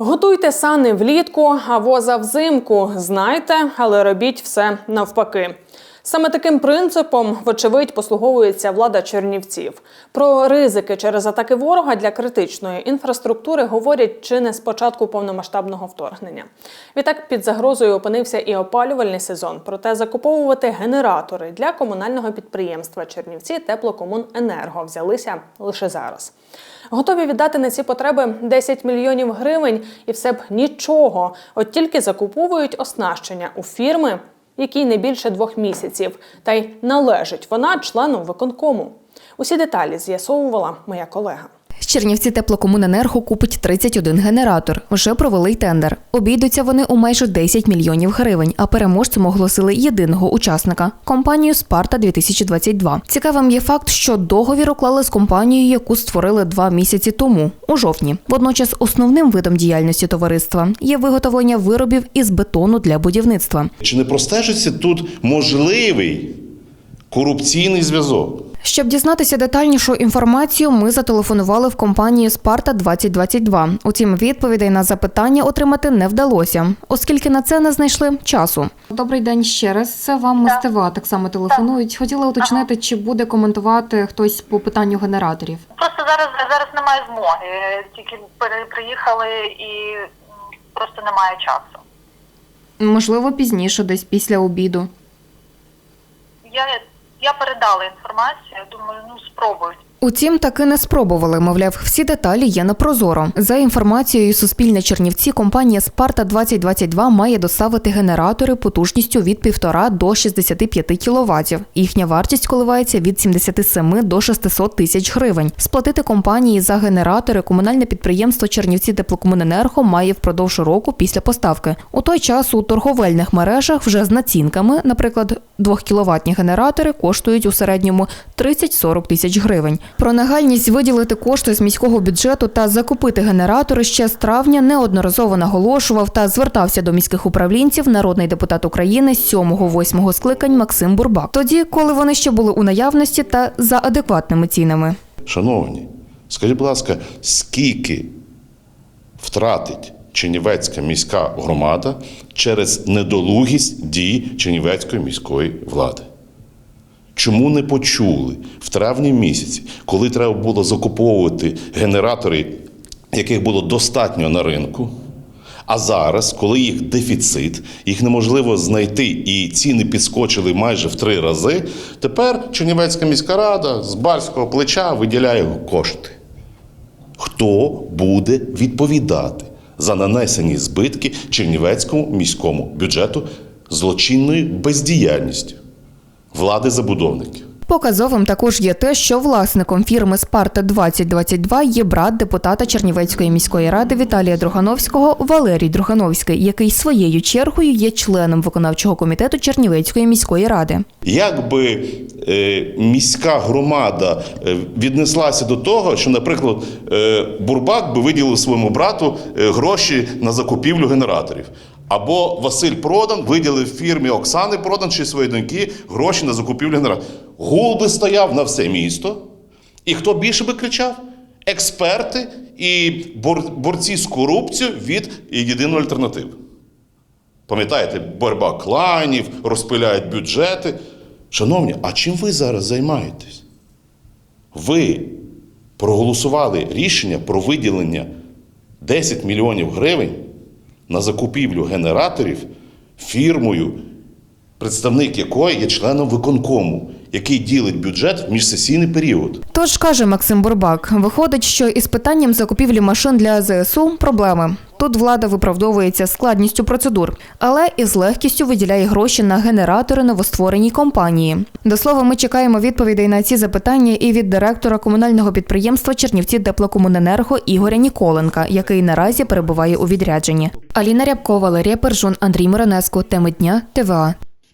Готуйте сани влітку, або завзимку, взимку. Знайте, але робіть все навпаки. Саме таким принципом, вочевидь, послуговується влада Чернівців. Про ризики через атаки ворога для критичної інфраструктури говорять чи не з початку повномасштабного вторгнення. Відтак під загрозою опинився і опалювальний сезон. Проте закуповувати генератори для комунального підприємства Чернівці Теплокомуненерго взялися лише зараз. Готові віддати на ці потреби 10 мільйонів гривень, і все б нічого. От тільки закуповують оснащення у фірми, якій не більше двох місяців, та й належить вона члену виконкому. Усі деталі з'ясовувала моя колега. Чернівці теплокомуненерго купить 31 генератор. Вже провели й тендер. Обійдуться вони у майже 10 мільйонів гривень, а переможцем оголосили єдиного учасника компанію Спарта 2022 Цікавим є факт, що договір уклали з компанією, яку створили два місяці тому, у жовтні. Водночас основним видом діяльності товариства є виготовлення виробів із бетону для будівництва. Чи не простежиться тут можливий корупційний зв'язок? Щоб дізнатися детальнішу інформацію, ми зателефонували в компанію Спарта 2022 Утім, відповідей на запитання отримати не вдалося, оскільки на це не знайшли часу. Добрий день ще раз. Це вам мистива так само телефонують. Хотіла уточнити, чи буде коментувати хтось по питанню генераторів. Просто зараз зараз немає змоги. Тільки приїхали і просто немає часу. Можливо, пізніше, десь після обіду. Я, передала інформацію, я думаю, ну спробують. Утім, таки не спробували. Мовляв, всі деталі є на прозоро. За інформацією Суспільне Чернівці, компанія Спарта 2022 має доставити генератори потужністю від 1,5 до 65 кВт. Їхня вартість коливається від 77 до 600 тисяч гривень. Сплатити компанії за генератори комунальне підприємство Чернівці Теплокомуненерго має впродовж року після поставки. У той час у торговельних мережах вже з націнками, наприклад, 2 кіловатні генератори коштують у середньому 30-40 тисяч гривень. Про нагальність виділити кошти з міського бюджету та закупити генератори ще з травня неодноразово наголошував та звертався до міських управлінців народний депутат України 7-8 скликань Максим Бурбак. Тоді, коли вони ще були у наявності та за адекватними цінами. Шановні, скажіть, будь ласка, скільки втратить Чернівецька міська громада через недолугість дій Чернівецької міської влади? Чому не почули в травні місяці, коли треба було закуповувати генератори, яких було достатньо на ринку? А зараз, коли їх дефіцит, їх неможливо знайти і ціни підскочили майже в три рази, тепер Чернівецька міська рада з барського плеча виділяє кошти. Хто буде відповідати за нанесені збитки Чернівецькому міському бюджету злочинною бездіяльністю влади забудовників? Показовим також є те, що власником фірми Спарта 2022 є брат депутата Чернівецької міської ради Віталія Другановського Валерій Другановський, який своєю чергою є членом виконавчого комітету Чернівецької міської ради. Як би е, міська громада е, віднеслася до того, що, наприклад, е, Бурбак би виділив своєму брату гроші на закупівлю генераторів. Або Василь Продан виділив фірмі Оксани Продан чи своєї доньки гроші на закупівлю генераторів. Гул би стояв на все місто. І хто більше би кричав? Експерти і бор- борці з корупцією від єдиної альтернативи. Пам'ятаєте, боротьба кланів, розпиляють бюджети. Шановні, а чим ви зараз займаєтесь? Ви проголосували рішення про виділення 10 мільйонів гривень на закупівлю генераторів фірмою, представник якої є членом виконкому, який ділить бюджет в міжсесійний період. Тож каже Максим Бурбак, виходить, що із питанням закупівлі машин для ЗСУ проблеми. Тут влада виправдовується складністю процедур, але і з легкістю виділяє гроші на генератори новоствореній компанії. До слова, ми чекаємо відповідей на ці запитання і від директора комунального підприємства Чернівці Теплокомуненерго Ігоря Ніколенка, який наразі перебуває у відрядженні. Аліна Рябко, Валерія Пержун, Андрій Миронеско. Теми дня ТВА.